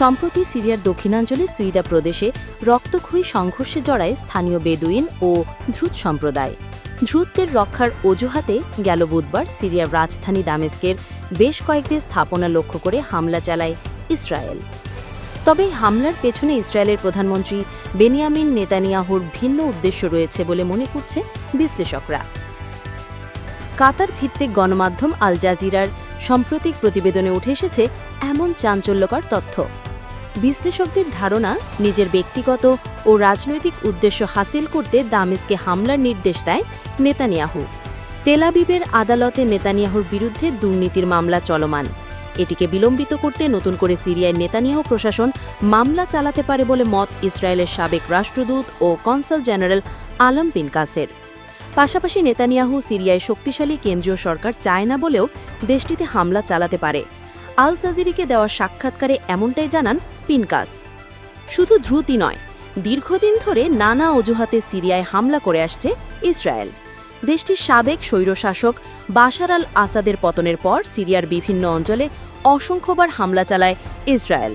সম্প্রতি সিরিয়ার দক্ষিণাঞ্চলে সুইদা প্রদেশে রক্তক্ষয়ী সংঘর্ষে জড়ায় স্থানীয় বেদুইন ও ধ্রুত সম্প্রদায়। ধ্রুতদের রক্ষার অজুহাতে গেল বুধবার সিরিয়ার রাজধানী দামেস্কের বেশ কয়েকটি স্থাপনা লক্ষ্য করে হামলা চালায় ইসরায়েল। তবে হামলার পেছনে ইসরায়েলের প্রধানমন্ত্রী বেনিয়ামিন নেতানিয়াহুর ভিন্ন উদ্দেশ্য রয়েছে বলে মনে করছে বিশ্লেষকরা। কাতার ভিত্তিক গণমাধ্যম আল জাজিরার সাম্প্রতিক প্রতিবেদনে উঠে এসেছে এমন চাঞ্চল্যকর তথ্য। বিশ্লেষকদের ধারণা, নিজের ব্যক্তিগত ও রাজনৈতিক উদ্দেশ্য হাসিল করতে দামেস্কে হামলার নির্দেশ দেয় নেতানিয়াহু। তেলাবিবের আদালতে নেতানিয়াহুর বিরুদ্ধে দুর্নীতির মামলা চলমান। এটিকে বিলম্বিত করতে নতুন করে সিরিয়ায় নেতানিয়াহু প্রশাসন মামলা চালাতে পারে বলে মত ইসরায়েলের সাবেক রাষ্ট্রদূত ও কনসাল জেনারেল আলম পিনকাসের পাশাপাশি নেতানিয়াহু সিরিয়ায় শক্তিশালী কেন্দ্রীয় সরকার চায় না বলেও দেশটিতে হামলা চালাতে পারে। আল জাজিরিকে দেওয়া সাক্ষাৎকারে এমনটাই জানান পিনকাস। শুধু ধ্রুতি নয়, দীর্ঘদিন ধরে নানা অজুহাতে সিরিয়ায় হামলা করে আসছে ইসরায়েল। দেশটির সাবেক স্বৈরশাসক বাশার আল আসাদের পতনের পর সিরিয়ার বিভিন্ন অঞ্চলে অসংখ্যবার হামলা চালায় ইসরায়েল।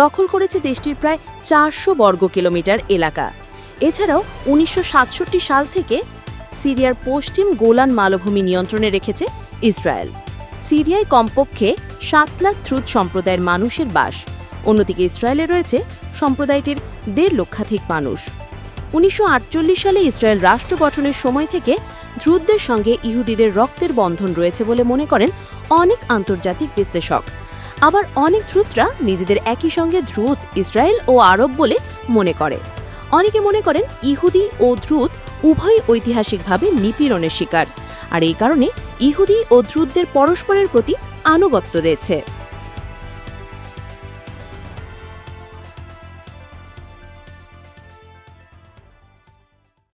দখল করেছে দেশটির প্রায় চারশো বর্গ কিলোমিটার এলাকা। এছাড়াও উনিশশো সাতষট্টি সাল থেকে সিরিয়ার পশ্চিম গোলান মালভূমি নিয়ন্ত্রণে রেখেছে ইসরায়েল। সিরিয়ায় কমপক্ষে সাত লাখ ত্রুত সম্প্রদায়ের মানুষের বাস। অন্যদিকে ইসরায়েলে রয়েছে সম্প্রদায়টির দেড় লক্ষাধিক মানুষ। উনিশশো আটচল্লিশ সালে ইসরায়েল রাষ্ট্র গঠনের সময় থেকে ধ্রুতদের সঙ্গে ইহুদিদের রক্তের বন্ধন রয়েছে বলে মনে করেন অনেক আন্তর্জাতিক বিশ্লেষক। আবার অনেক ধ্রুতরা নিজেদের একই সঙ্গে ধ্রুত ইসরায়েল ও আরব বলে মনে করে। অনেকে মনে করেন ইহুদি ও ধ্রুত উভয় ঐতিহাসিকভাবে নিপীড়নের শিকার। আর এই কারণে ইহুদি ও ধ্রুতদের পরস্পরের প্রতি আনুগত্য দিয়েছে।